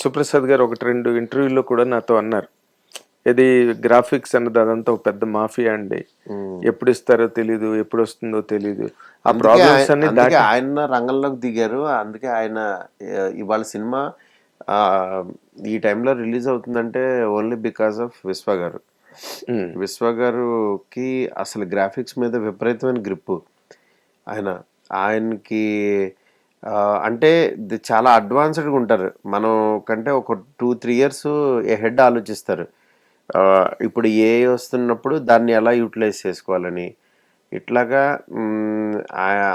సుప్రసాద్ గారు ఒకటి రెండు ఇంటర్వ్యూలో కూడా నాతో అన్నారు. ఇది గ్రాఫిక్స్ అన్నది అదంతా ఒక పెద్ద మాఫియా అండి. ఎప్పుడు ఇస్తారో తెలీదు ఎప్పుడు వస్తుందో తెలీదు. ఆ ప్రాబ్లమ్స్ అన్ని దాటి ఆయన రంగంలోకి దిగారు. అందుకే ఆయన ఇవాళ సినిమా ఈ టైంలో రిలీజ్ అవుతుందంటే ఓన్లీ బికాస్ ఆఫ్ విశ్వ గారు. విశ్వ గారుకి అసలు గ్రాఫిక్స్ మీద విపరీతమైన గ్రిప్ ఆయన ఆయనకి అంటే చాలా అడ్వాన్స్డ్గా ఉంటారు. మనం కంటే ఒక టూ త్రీ ఇయర్స్ హెడ్ ఆలోచిస్తారు. ఇప్పుడు ఏ వస్తున్నప్పుడు దాన్ని ఎలా యూటిలైజ్ చేసుకోవాలని. ఇట్లాగా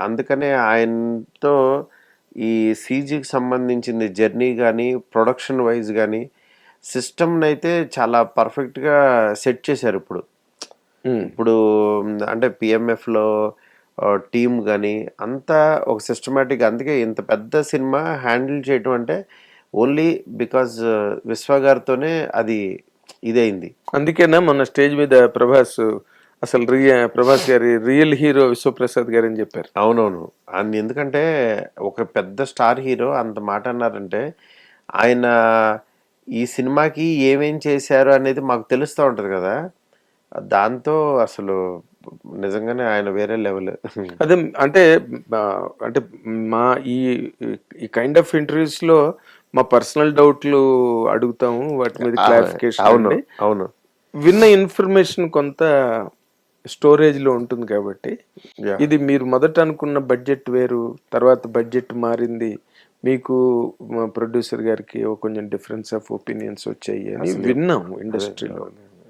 అందుకనే ఆయనతో ఈ సీజీకి సంబంధించింది జర్నీ కానీ ప్రొడక్షన్ వైజ్ కానీ సిస్టమ్ని అయితే చాలా పర్ఫెక్ట్గా సెట్ చేశారు ఇప్పుడు. ఇప్పుడు అంటే పిఎంఎఫ్లో టీమ్ కానీ అంతా ఒక సిస్టమేటిక్ అందుకే ఇంత పెద్ద సినిమా హ్యాండిల్ చేయటం అంటే ఓన్లీ బికాజ్ విశ్వ గారితోనే అది ఇదైంది అందుకేనా మొన్న స్టేజ్ మీద ప్రభాస్ అసలు రియ ప్రభాస్ గారి రియల్ హీరో విశ్వప్రసాద్ గారు అని చెప్పారు. అవునవును. అండ్ ఎందుకంటే ఒక పెద్ద స్టార్ హీరో అంత మాట అన్నారంటే ఆయన ఈ సినిమాకి ఏమేం చేశారు అనేది మాకు తెలుస్తూ ఉంటుంది కదా. దాంతో అసలు నిజంగానే ఆయన వేరే లెవెల్. అదే అంటే అంటే మా ఈ ఈ కైండ్ ఆఫ్ ఇంటర్వ్యూస్లో మా పర్సనల్ డౌట్లు అడుగుతాము వాటి మీద క్లారిఫికేషన్ అవును అవును. విన్న ఇన్ఫర్మేషన్ కొంత స్టోరేజ్లో ఉంటుంది కాబట్టి. ఇది మీరు మొదట అనుకున్న బడ్జెట్ వేరు తర్వాత బడ్జెట్ మారింది మీకు మా ప్రొడ్యూసర్ గారికి కొంచెం డిఫరెన్స్ ఆఫ్ ఒపీనియన్స్ వచ్చాయి అని విన్నాము ఇండస్ట్రీలో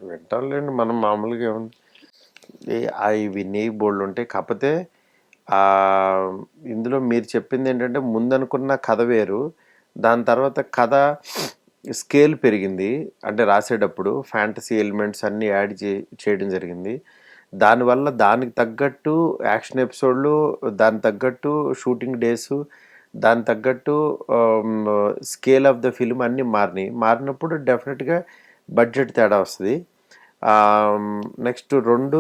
వింటారులేండి మనం మామూలుగా ఏముంది ఏ- అవి వినేవి బోల్డ్ ఉంటాయి కాకపోతే ఇందులో మీరు చెప్పింది ఏంటంటే ముందనుకున్న కథ వేరు. దాని తర్వాత కథ స్కేల్ పెరిగింది. అంటే రాసేటప్పుడు ఫ్యాంటసీ ఎలిమెంట్స్ అన్నీ యాడ్ చే చేయడం జరిగింది. దానివల్ల దానికి తగ్గట్టు యాక్షన్ ఎపిసోడ్లు దానికి తగ్గట్టు షూటింగ్ డేస్ దాని తగ్గట్టు స్కేల్ ఆఫ్ ద ఫిల్మ్ అన్నీ మారినాయి. మారినప్పుడు డెఫినెట్గా బడ్జెట్ తేడా వస్తుంది. నెక్స్ట్ రెండు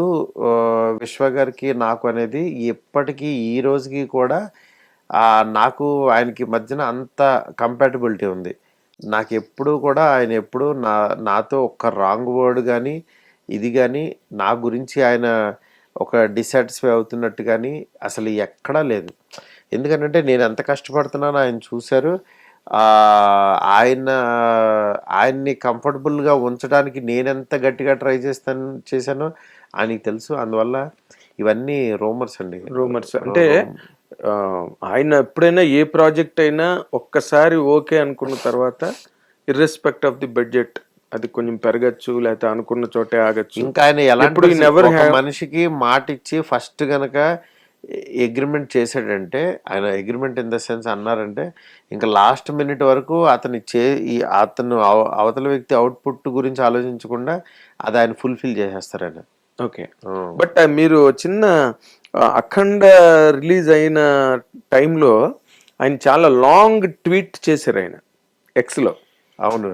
విశ్వ గారికి నాకు అనేది ఎప్పటికీ ఈ రోజుకి కూడా నాకు ఆయనకి మధ్యన అంత కంపాటబిలిటీ ఉంది. నాకు ఎప్పుడు కూడా ఆయన ఎప్పుడు నా నాతో ఒక్క రాంగ్ వర్డ్ కానీ ఇది కానీ నా గురించి ఆయన ఒక డిసాటిస్ఫై అవుతున్నట్టు కానీ అసలు ఎక్కడా లేదు. ఎందుకంటే నేను ఎంత కష్టపడుతున్నానో ఆయన చూశారు. ఆయన ఆయన్ని కంఫర్టబుల్గా ఉంచడానికి నేనెంత గట్టిగా ట్రై చేస్తాను చేశానో ఆయనకి తెలుసు. అందువల్ల ఇవన్నీ రోమర్స్ అండి. రూమర్స్. అంటే ఆయన ఎప్పుడైనా ఏ ప్రాజెక్ట్ అయినా ఒక్కసారి ఓకే అనుకున్న తర్వాత ఇర్రెస్పెక్ట్ ఆఫ్ ది బడ్జెట్ అది కొంచెం పెరగచ్చు లేకపోతే అనుకున్న చోటే ఆగచ్చు. ఇంకా ఆయన have- మనిషికి మాట ఇచ్చి ఫస్ట్ గనక అగ్రిమెంట్ చేశాడంటే ఆయన అగ్రిమెంట్ ఇన్ ద సెన్స్ అన్నారంటే ఇంకా లాస్ట్ మినిట్ వరకు అతని చే ఈ అతను అవ- అవతల వ్యక్తి అవుట్పుట్ గురించి ఆలోచించకుండా అది ఆయన ఫుల్ఫిల్ చేసేస్తారు ఆయన ఓకే బట్ మీరు చిన్న అఖండ రిలీజ్ అయిన టైంలో ఆయన చాలా లాంగ్ ట్వీట్ చేశారు ఆయన ఎక్స్లో అవును.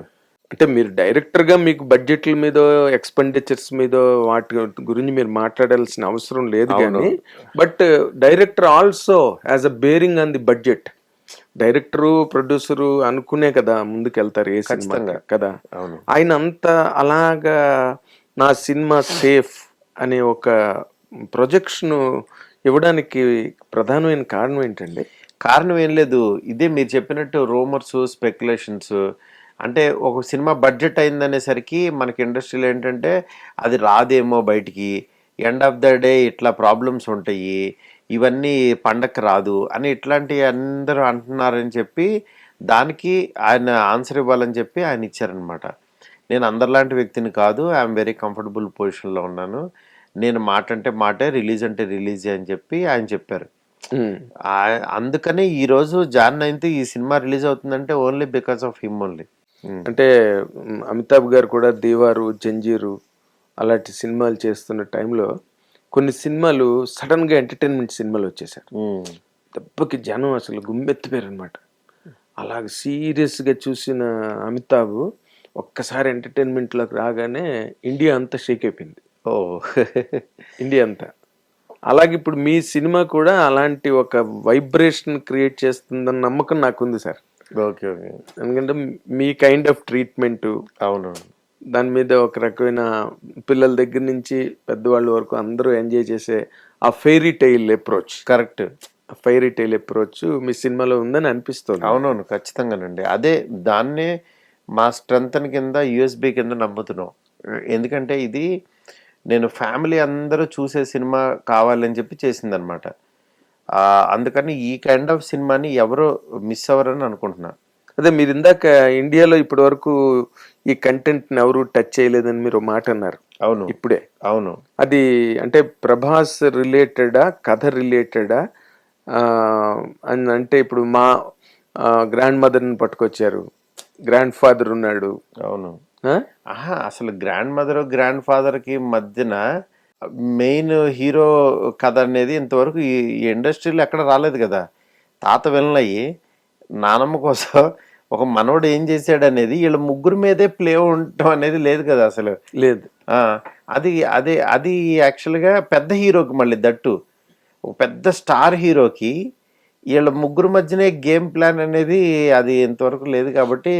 అంటే మీరు డైరెక్టర్గా మీకు బడ్జెట్ల మీద ఎక్స్పెండిచర్స్ మీద వాటి గురించి మీరు మాట్లాడాల్సిన అవసరం లేదు కానీ but director also as a bearing on the budget. Director producer అనుకునే కదా ముందుకు వెళ్తారు ఏ సినిమా కదా? ఆయన అంత అలాగా నా సినిమా సేఫ్ అనే ఒక ప్రొజెక్షన్ ఇవ్వడానికి ప్రధానమైన కారణం ఏంటండి? కారణం ఏం లేదు. ఇదే మీరు చెప్పినట్టు రూమర్స్ స్పెక్యులేషన్స్ అంటే ఒక సినిమా బడ్జెట్ అయిందనేసరికి మనకి ఇండస్ట్రీలో ఏంటంటే అది రాదేమో బయటికి ఎండ్ ఆఫ్ ద డే ఇట్లా ప్రాబ్లమ్స్ ఉంటాయి ఇవన్నీ పండక్కి రాదు అని ఇట్లాంటి అందరూ అంటున్నారని చెప్పి దానికి ఆయన ఆన్సర్ ఇవ్వాలని చెప్పి ఆయన ఇచ్చారనమాట. నేను అందరిలాంటి వ్యక్తిని కాదు ఐఎమ్ వెరీ కంఫర్టబుల్ పొజిషన్లో ఉన్నాను. నేను మాట అంటే మాటే రిలీజ్ అంటే రిలీజ్ అని చెప్పి ఆయన చెప్పారు. అందుకనే ఈ రోజు జాన్ నైన్త్ ఈ సినిమా రిలీజ్ అవుతుందంటే only because of him only. అంటే అమితాబ్ గారు కూడా దేవారు జంజీరు అలాంటి సినిమాలు చేస్తున్న టైంలో కొన్ని సినిమాలు సడన్గా ఎంటర్టైన్మెంట్ సినిమాలు వచ్చేసారు దెబ్బకి జనం అసలు గుమ్మెత్తిపోయారు అనమాట అలాగ సీరియస్గా చూసిన అమితాబ్ ఒక్కసారి ఎంటర్టైన్మెంట్లోకి రాగానే ఇండియా అంతా షేక్ అయిపోయింది. ఓ. ఇండియా అంతా. అలాగే ఇప్పుడు మీ సినిమా కూడా అలాంటి ఒక వైబ్రేషన్ క్రియేట్ చేస్తుందన్న నమ్మకం నాకుంది సార్. Okay okay. ఎందుకంటే మీ కైండ్ ఆఫ్ ట్రీట్మెంట్ అవును దాని మీద ఒక రకమైన పిల్లల దగ్గర నుంచి పెద్దవాళ్ళ వరకు అందరూ ఎంజాయ్ చేసే ఆ fairy tale approach correct fairy tale approach మీ సినిమాలో ఉందని అనిపిస్తుంది. అవునవును ఖచ్చితంగానండి. అదే దాన్నే మా స్ట్రెంత్ కింద యూఎస్బి కింద నమ్ముతున్నాం. ఎందుకంటే ఇది నేను ఫ్యామిలీ అందరూ చూసే సినిమా కావాలని చెప్పి చేసిందనమాట అందుకని ఈ కైండ్ ఆఫ్ సినిమాని ఎవరు మిస్ అవ్వరని అనుకుంటున్నా. అదే మీరు ఇందాక ఇండియాలో ఇప్పటి వరకు ఈ కంటెంట్ ఎవరు టచ్ చేయలేదని మీరు మాట అన్నారు. అవును. ఇప్పుడే. అవును. అది అంటే ప్రభాస్ రిలేటెడా కథ రిలేటెడా అని అంటే ఇప్పుడు మా గ్రాండ్ మదర్ని పట్టుకొచ్చారు. గ్రాండ్ ఫాదర్ ఉన్నాడు. అవును. అసలు గ్రాండ్ మదర్ గ్రాండ్ ఫాదర్కి మధ్యన మెయిన్ హీరో కథ అనేది ఇంతవరకు ఈ ఇండస్ట్రీలో ఎక్కడ రాలేదు కదా. తాత విలనయ్యి నానమ్మ కోసం ఒక మనవడు ఏం చేశాడు అనేది వీళ్ళ ముగ్గురు మీదే ప్లే ఉండటం అనేది లేదు కదా అసలు. లేదు. అది అదే అది యాక్చువల్గా పెద్ద హీరోకి మళ్ళీ దట్టు. ఒక పెద్ద స్టార్ హీరోకి వీళ్ళ ముగ్గురు మధ్యనే గేమ్ ప్లాన్ అనేది అది ఇంతవరకు లేదు కాబట్టి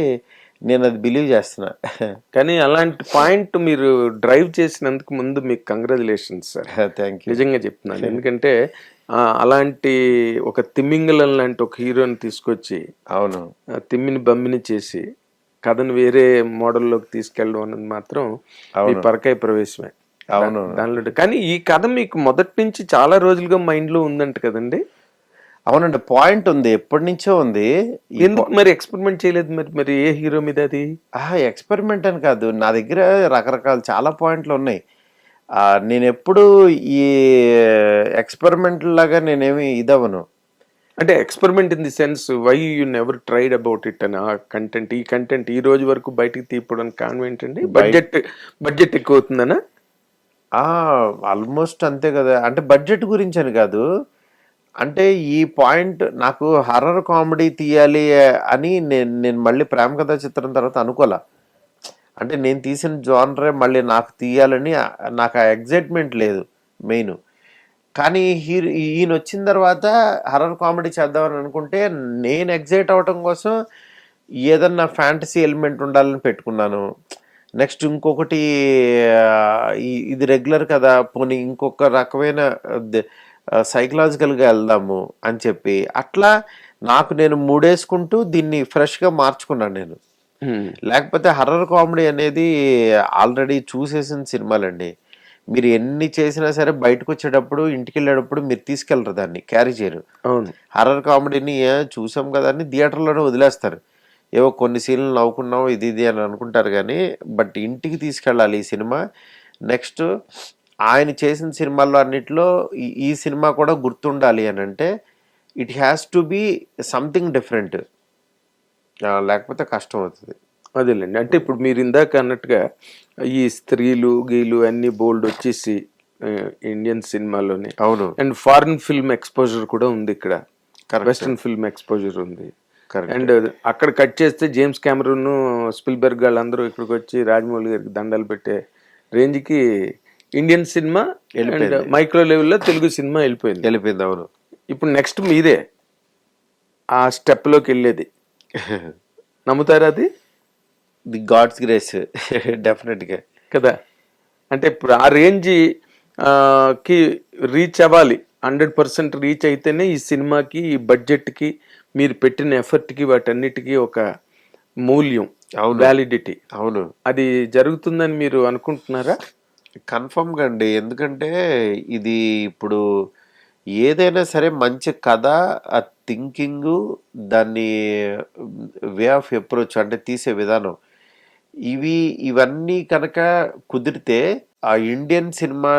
నేను అది బిలీవ్ చేస్తున్నా. కానీ అలాంటి పాయింట్ మీరు డ్రైవ్ చేసినందుకు ముందు మీకు కంగ్రాచులేషన్స్ సార్ థ్యాంక్ యూ నిజంగా చెప్తున్నాను. ఎందుకంటే అలాంటి ఒక తిమ్మింగలం లాంటి ఒక హీరోని తీసుకొచ్చి అవును. తిమ్మిని బమ్మిని చేసి కథను వేరే మోడల్లోకి తీసుకెళ్ళడం అన్నది మాత్రం ఈ పరకాయ ప్రవేశమే. అవును. దానిలో కానీ ఈ కథ మీకు మొదటి నుంచి చాలా రోజులుగా మైండ్లో ఉందంట కదండి? అవునండి పాయింట్ ఉంది. ఎప్పటి నుంచో ఉంది. ఎందుకు మరి ఎక్స్పెరిమెంట్ చేయలేదు మరి? మరి ఏ హీరో మీద అది? ఎక్స్పెరిమెంట్ అని కాదు. నా దగ్గర రకరకాల చాలా పాయింట్లు ఉన్నాయి. నేను ఎప్పుడు ఈ ఎక్స్పెరిమెంట్ లాగా నేనేమి ఇదవను అంటే experiment in the sense why you never tried about it అని ఆ కంటెంట్ ఈ కంటెంట్ ఈ రోజు వరకు బయటికి తీయడానికి కారణం ఏంటండి బడ్జెట్ బడ్జెట్ ఎక్కువ అవుతుందనా? ఆల్మోస్ట్ అంతే కదా. అంటే బడ్జెట్ గురించి అని కాదు. అంటే ఈ పాయింట్ నాకు హర్రర్ కామెడీ తీయాలి అని నేను నేను మళ్ళీ ప్రేమ కథ చిత్రం తర్వాత అనుకోలే. అంటే నేను తీసిన జానరే మళ్ళీ నాకు తీయాలని నాకు ఆ ఎగ్జైట్మెంట్ లేదు మెయిన్. కానీ హీరో ఈయన వచ్చిన తర్వాత హర్రర్ కామెడీ చేద్దామని అనుకుంటే నేను ఎగ్జైట్ అవ్వటం కోసం ఏదన్నా ఫ్యాంటసీ ఎలిమెంట్ ఉండాలని పెట్టుకున్నాను. నెక్స్ట్ ఇంకొకటి ఇది రెగ్యులర్ కదా పోనీ ఇంకొక రకమైన సైకలాజికల్గా వెళ్దాము అని చెప్పి అట్లా నాకు నేను మూడేసుకుంటూ దీన్ని ఫ్రెష్గా మార్చుకున్నాను నేను. లేకపోతే హర్రర్ కామెడీ అనేది ఆల్రెడీ చూసేసిన సినిమాలండి. మీరు ఎన్ని చేసినా సరే బయటకు వచ్చేటప్పుడు ఇంటికి వెళ్ళేటప్పుడు మీరు తీసుకెళ్ళరు దాన్ని క్యారీ చేయరు. అవును. హర్రర్ కామెడీని చూసాం కదా అని థియేటర్లోనే వదిలేస్తారు. ఏవో కొన్ని సీన్లు నవ్వుకున్నాం ఇది ఇది అని అనుకుంటారు కానీ బట్ ఇంటికి తీసుకెళ్ళాలి ఈ సినిమా. నెక్స్ట్ ఆయన చేసిన సినిమాల్లో అన్నిట్లో ఈ- సినిమా కూడా గుర్తుండాలి అని అంటే it has to be something different లేకపోతే కష్టం అవుతుంది. అదేలేండి. అంటే ఇప్పుడు మీరు ఇందాక అన్నట్టుగా ఈ స్త్రీలు గీలు అన్ని బోల్డ్ వచ్చేసి ఇండియన్ సినిమాలోనే. అవును. అండ్ ఫారిన్ ఫిల్మ్ ఎక్స్పోజర్ కూడా ఉంది ఇక్కడ. వెస్ట్రన్ ఫిల్మ్ ఎక్స్పోజర్ ఉంది. అండ్ అక్కడ కట్ చేస్తే జేమ్స్ కెమెరూన్ స్పిల్బర్గ్ వాళ్ళందరూ ఇక్కడికి వచ్చి రాజమౌళి గారికి దండాలు పెట్టే రేంజ్కి ఇండియన్ సినిమా అండ్ మైక్రో లెవెల్లో తెలుగు సినిమా వెళ్ళిపోయింది. వెళ్ళిపోయింది అవును. ఇప్పుడు నెక్స్ట్ మీదే. ఆ స్టెప్లోకి వెళ్ళేది. నమ్ముతారా అది? ది గాడ్స్ గ్రేస్ డెఫినెట్గా కదా. అంటే ఇప్పుడు ఆ రేంజ్కి రీచ్ అవ్వాలి. హండ్రెడ్ పర్సెంట్ రీచ్ అయితేనే ఈ సినిమాకి ఈ బడ్జెట్కి మీరు పెట్టిన ఎఫర్ట్కి వాటన్నిటికీ ఒక మూల్యం అవును. వ్యాలిడిటీ అవును. అది జరుగుతుందని మీరు అనుకుంటున్నారా? కన్ఫర్మ్గా అండి. ఎందుకంటే ఇది ఇప్పుడు ఏదైనా సరే మంచి కథ ఆ థింకింగ్ దాన్ని వే ఆఫ్ అప్రోచ్ అంటే తీసే విధానం. ఇవి ఇవన్నీ కనుక కుదిరితే ఆ ఇండియన్ సినిమా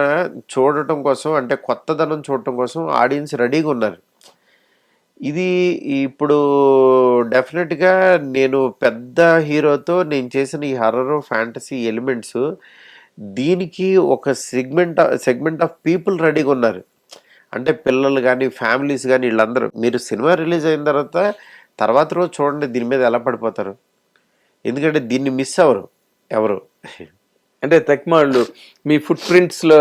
చూడటం కోసం అంటే కొత్తదనం చూడటం కోసం ఆడియన్స్ రెడీగా ఉన్నారు. ఇది ఇప్పుడు డెఫినెట్గా నేను పెద్ద హీరోతో నేను చేసిన ఈ హర్రర్ ఫ్యాంటసీ ఎలిమెంట్స్ దీనికి ఒక సెగ్మెంట్ సెగ్మెంట్ ఆఫ్ పీపుల్ రెడీగా ఉన్నారు. అంటే పిల్లలు కానీ ఫ్యామిలీస్ కానీ వీళ్ళందరూ. మీరు సినిమా రిలీజ్ అయిన తర్వాత తర్వాత రోజు చూడండి దీని మీద ఎలా పడిపోతారు. ఎందుకంటే దీన్ని మిస్ అవ్వరు ఎవరు. అంటే తక్మాళ్ళు మీ ఫుట్ ప్రింట్స్లో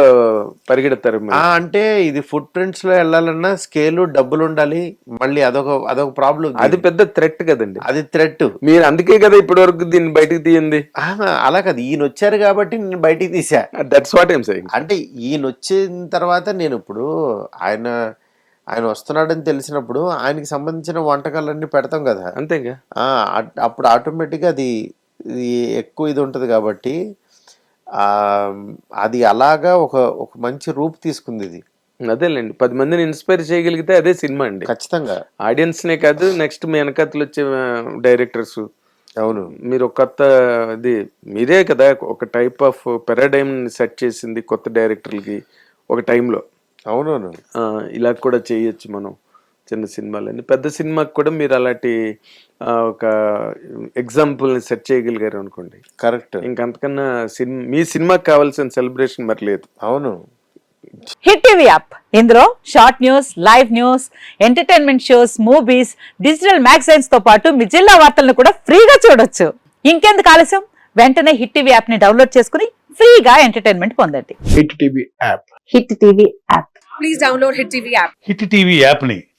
పరిగెడతారు అంటే ఇది ఫుట్ ప్రింట్స్లో వెళ్ళాలన్నా స్కేలు డబ్బులు ఉండాలి. మళ్ళీ అదొక అదొక ప్రాబ్లం అది పెద్ద థ్రెట్ కదండి. అది థ్రెట్ మీరు అందుకే కదా ఇప్పటి వరకు దీన్ని బయటకు తీయండి అలా కాదు. ఈయన వచ్చారు కాబట్టి నేను బయటికి తీసా దట్స్ వాట్ ఏం సెయింగ్ అంటే ఈయన వచ్చిన తర్వాత నేను ఇప్పుడు ఆయన ఆయన వస్తున్నాడని తెలిసినప్పుడు ఆయనకి సంబంధించిన వంటకాలన్నీ పెడతాం కదా. అంతేగా? అప్పుడు ఆటోమేటిక్గా అది ఎక్కువ ఇది ఉంటుంది కాబట్టి అది అలాగా ఒక ఒక మంచి రూపు తీసుకుంది ఇది. అదేలేండి. పది మందిని ఇన్స్పైర్ చేయగలిగితే అదే సినిమా అండి. ఖచ్చితంగా. ఆడియన్స్ నే కాదు నెక్స్ట్ మీ వెనకతలు వచ్చే డైరెక్టర్స్ అవును. మీరు ఒక కొత్త ఇది మీరే కదా ఒక టైప్ ఆఫ్ పెరాడైమ్ సెట్ చేసింది కొత్త డైరెక్టర్లకి ఒక టైంలో అవునవును. ఇలా కూడా చేయొచ్చు మనం. చిన్న సినిమాలని పెద్ద సినిమాకి కూడా మీరు అలాంటి ఒక ఎగ్జాంపుల్ని సెట్ చేయగలిగారు అనుకోండి. కరెక్ట్. ఇంకంతకన్నా సినిమా మీ సినిమాకి కావాల్సిన సెలబ్రేషన్ మరి లేదు. అవును. Hit TV app. ఇందులో short news live news entertainment shows movies digital మ్యాగజైన్స్తో పాటు మీ జిల్లా వార్తలను కూడా ఫ్రీగా చూడొచ్చు. ఇంకెందుకు ఆలస్యం? వెంటనే హిట్ టీవీ యాప్ని డౌన్లోడ్ చేసుకుని ఫ్రీగా ఎంటర్టైన్మెంట్ పొందండి. Hit TV app. Hit TV app. Please download Hit TV app. Hit TV యాప్ని